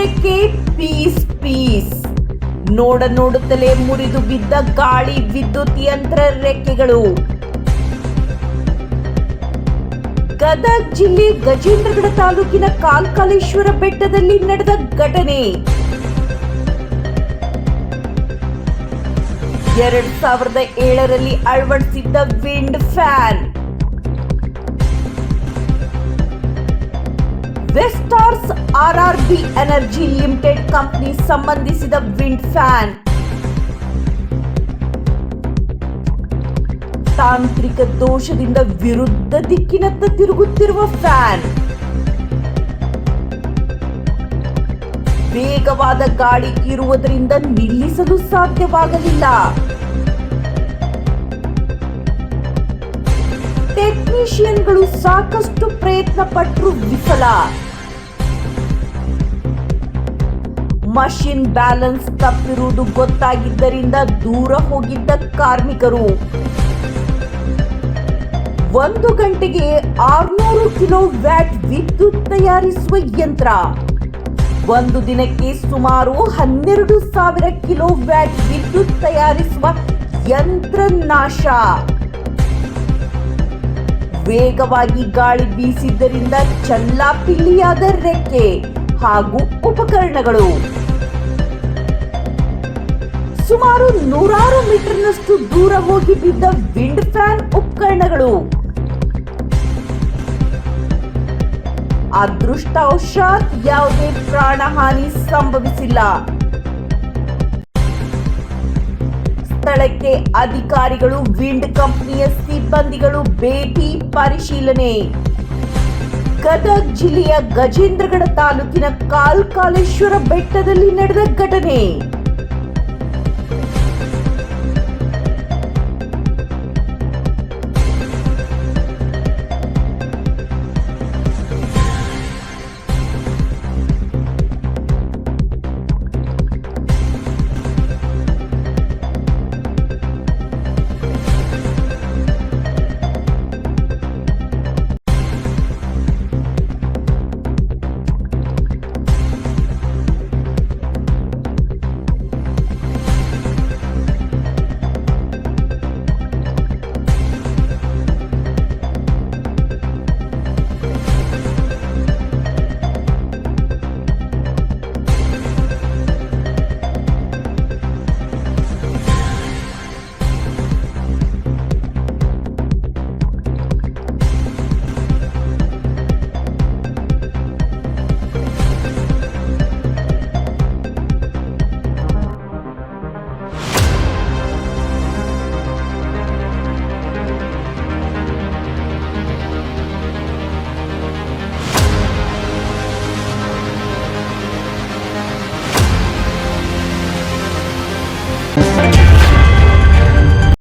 ರೆಕ್ಕೆ piece piece. ನೋಡ ನೋಡುತ್ತಲೇ ಮುರಿದು ಬಿದ್ದ ಗಾಳಿ ವಿದ್ಯುತ್ ಯಂತ್ರ ರೆಕ್ಕೆಗಳು. ಗದಗ ಜಿಲ್ಲೆ ಗಜೇಂದ್ರಗಡ ತಾಲೂಕಿನ ಕಾಲ್ಕಾಲೇಶ್ವರ ಬೆಟ್ಟದಲ್ಲಿ ನಡೆದ ಘಟನೆ. ಎರಡ್ ಸಾವಿರದ ಏಳರಲ್ಲಿ ಅಳವಡಿಸಿದ್ದ wind fan. ವೆಸ್ಟಾರ್ಸ್ B energy limited company ಸಂಬಂಧಿಸಿದ ವಿಂಡ್ ಫ್ಯಾನ್ ತಾಂತ್ರಿಕ ದೋಷದಿಂದ ವಿರುದ್ಧ ದಿಕ್ಕಿನತ್ತ ತಿರುಗುತ್ತಿರುವ ಫ್ಯಾನ್ ವೇಗವಾದ ಗಾಳಿ ಇರುವುದರಿಂದ ನಿಲ್ಲಿಸಲು ಸಾಧ್ಯವಾಗಲಿಲ್ಲ. ಟೆಕ್ನಿಷಿಯನ್ಗಳು ಸಾಕಷ್ಟು ಪ್ರಯತ್ನ ಪಟ್ಟರು ವಿಫಲ. ಮಷಿನ್ ಬ್ಯಾಲೆನ್ಸ್ ತಪ್ಪಿರುವುದು ಗೊತ್ತಾಗಿದ್ದರಿಂದ ದೂರ ಹೋಗಿದ್ದ ಕಾರ್ಮಿಕರು. ಒಂದು ಗಂಟೆಗೆ ಆರ್ನೂರು ಕಿಲೋ ವ್ಯಾಟ್ ವಿದ್ಯುತ್ ತಯಾರಿಸುವ ಯಂತ್ರ. ಒಂದು ದಿನಕ್ಕೆ ಸುಮಾರು ಹನ್ನೆರಡು ಸಾವಿರ ಕಿಲೋ ವ್ಯಾಟ್ ವಿದ್ಯುತ್ ತಯಾರಿಸುವ ಯಂತ್ರ ನಾಶ ವೇಗವಾಗಿ ಗಾಳಿ ಬೀಸಿದ್ದರಿಂದ ಚಲ್ಲಾಪಿಲ್ಲಿಯಾದ ರೆಕ್ಕೆ ಹಾಗೂ ಉಪಕರಣಗಳು. ಸುಮಾರು ನೂರಾರು ಮೀಟರ್ನಷ್ಟು ದೂರ ಹೋಗಿ ಬಿದ್ದ ವಿಂಡ್ ಫ್ಯಾನ್ ಉಪಕರಣಗಳು. ಅದೃಷ್ಟವಶಾತ್ ಯಾವುದೇ ಪ್ರಾಣಹಾನಿ ಸಂಭವಿಸಿಲ್ಲ. ಸ್ಥಳಕ್ಕೆ ಅಧಿಕಾರಿಗಳು, ವಿಂಡ್ ಕಂಪನಿಯ ಸಿಬ್ಬಂದಿಗಳು ಭೇಟಿ ಪರಿಶೀಲನೆ. ಗದಗ ಜಿಲ್ಲೆಯ ಗಜೇಂದ್ರಗಡ ತಾಲೂಕಿನ ಕಾಲ್ಕಾಲೇಶ್ವರ ಬೆಟ್ಟದಲ್ಲಿ ನಡೆದ ಘಟನೆ.